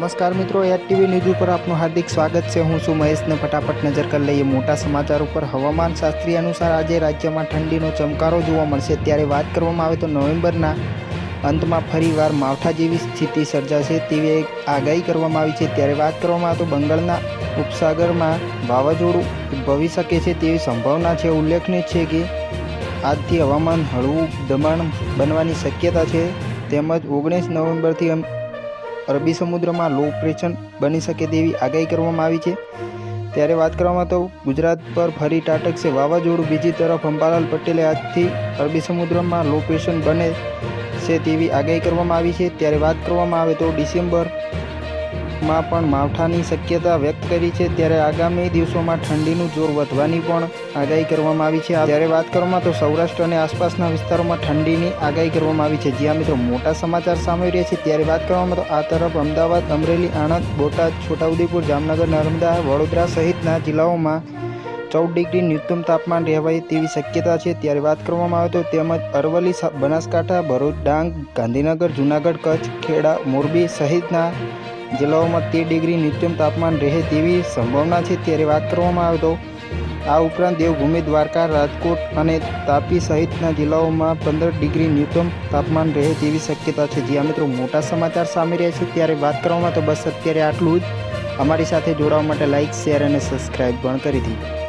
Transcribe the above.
નમસ્કાર મિત્રો at TV news ઉપર આપનું હાર્દિક સ્વાગત છે. હું છું મહેશને ફટાફટ નજર કરી લઈએ. મોટા સમાચાર ઉપર હવામાન શાસ્ત્રી અનુસાર આજે રાજ્યમાં ઠંડીનો ચમકારો જોવા મળશે. ત્યારે વાત કરવામાં આવે તો નવેમ્બરના અંતમાં ફરીવાર માવઠા જેવી સ્થિતિ સર્જાશે તેવી એક આગાહી કરવામાં આવી છે. ત્યારે વાત કરવામાં આવે તો બંગાળના ઉપસાગરમાં વાવાઝોડું ઉદ્ભવી શકે છે તેવી સંભાવના છે. ઉલ્લેખનીય છે કે આજથી હવામાન હળવું દમણ બનવાની શક્યતા છે. તેમજ ઓગણીસ નવેમ્બરથી અરબી સમુદ્રમાં લો પ્રેશન બની શકે તેવી આગાહી કરવામાં આવી છે. ત્યારે વાત કરવામાં તો ગુજરાત પર ફરી છે. વાવાઝોડું બીજી તરફ અંબાલાલ પટેલે આજથી અરબી સમુદ્રમાં લો પ્રેશન બને છે તેવી આગાહી કરવામાં આવી છે. ત્યારે વાત કરવામાં આવે તો ડિસેમ્બરમાં પણ માવઠાની શક્યતા વ્યક્ત કરી છે. ત્યારે આગામી દિવસોમાં ઠંડીનું જોર વધવાની પણ આગાહી કરવામાં આવી છે. જ્યારે વાત કરવામાં તો સૌરાષ્ટ્ર અને આસપાસના વિસ્તારોમાં ઠંડીની આગાહી કરવામાં આવી છે. જ્યાં મિત્રો મોટા સમાચાર સામે રહ્યા છે. ત્યારે વાત કરવામાં તો આ તરફ અમદાવાદ, અમરેલી, આણંદ, બોટાદ, છોટાઉદેપુર, જામનગર, નર્મદા, વડોદરા સહિતના જિલ્લાઓમાં ચૌદ ડિગ્રી ન્યૂનતમ તાપમાન રહેવાય તેવી શક્યતા છે. ત્યારે વાત કરવામાં આવે તો તેમજ અરવલ્લી બનાસકાંઠા, ભરૂચ, ડાંગ, ગાંધીનગર, જૂનાગઢ, કચ્છ, ખેડા, મોરબી સહિતના જિલ્લાઓમાં તેર ડિગ્રી ન્યૂનતમ તાપમાન રહે તેવી સંભાવના છે ત્યારે વાત કરવામાં આવે તો આ ઉપરાંત દેવભૂમિ, દ્વારકા, રાજકોટ અને તાપી સહિતના જિલ્લાઓમાં પંદર ડિગ્રી ન્યૂનતમ તાપમાન રહે તેવી શક્યતા છે. જ્યાં મિત્રો, મોટા સમાચાર સામે રહ્યા છે. ત્યારે વાત કરવામાં તો બસ અત્યારે આટલું જ. અમારી સાથે જોડાવા માટે લાઇક શેર અને સબસ્ક્રાઈબ પણ કરી દીધી.